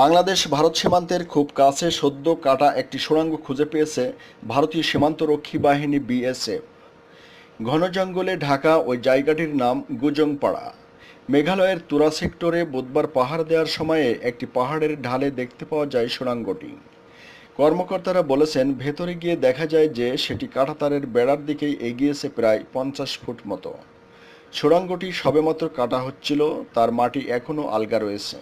বাংলাদেশ ভারত সীমান্তের খুব কাছে সদ্য কাটা একটি সুড়ঙ্গ খুঁজে পেয়েছে ভারতীয় সীমান্তরক্ষী বাহিনী বিএসএফ। ঘন জঙ্গলে ঢাকা ওই জায়গাটির নাম গুজংপাড়া। মেঘালয়ের তুরা সেক্টরে বুধবার পাহাড় দেওয়ার সময়ে একটি পাহাড়ের ঢালে দেখতে পাওয়া যায় সুড়ঙ্গটি কর্মকর্তারা বলেছেন, ভেতরে গিয়ে দেখা যায় যে সেটি কাঁটাতারের বেড়ার দিকেই এগিয়েছে প্রায় পঞ্চাশ ফুট মতো। সুড়ঙ্গটি সবেমাত্র কাটা হচ্ছিল, তার মাটি এখনও আলগা রয়েছে।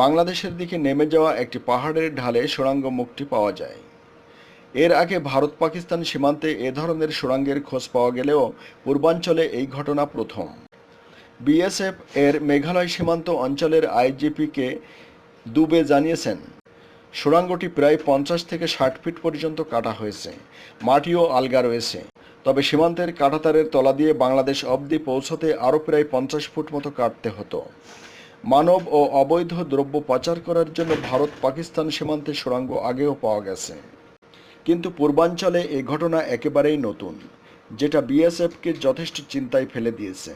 বাংলাদেশের দিকে নেমে যাওয়া একটি পাহাড়ের ঢালে সুড়ঙ্গ মুক্তি পাওয়া যায়। এর আগে ভারত পাকিস্তান সীমান্তে এ ধরনের সুড়ঙ্গের খোঁজ পাওয়া গেলেও পূর্বাঞ্চলে এই ঘটনা প্রথম। বিএসএফ এর মেঘালয় সীমান্ত অঞ্চলের আইজিপিকে দুবে জানিয়েছেন, সুড়ঙ্গটি প্রায় পঞ্চাশ থেকে ষাট ফিট পর্যন্ত কাটা হয়েছে, মাটিও আলগা রয়েছে। তবে সীমান্তের কাঁটাতারের তলা দিয়ে বাংলাদেশ অবধি পৌঁছতে আরও প্রায় পঞ্চাশ ফুট মতো কাটতে হতো। মানব ও অবৈধ দ্রব্য পাচার করার জন্য ভারত পাকিস্তান সীমান্তে সুড়ঙ্গ আগেও পাওয়া গেছে। কিন্তু পূর্বাঞ্চলে এ ঘটনা একেবারেই নতুন, যেটা বিএসএফকে যথেষ্ট চিন্তায় ফেলে দিয়েছে।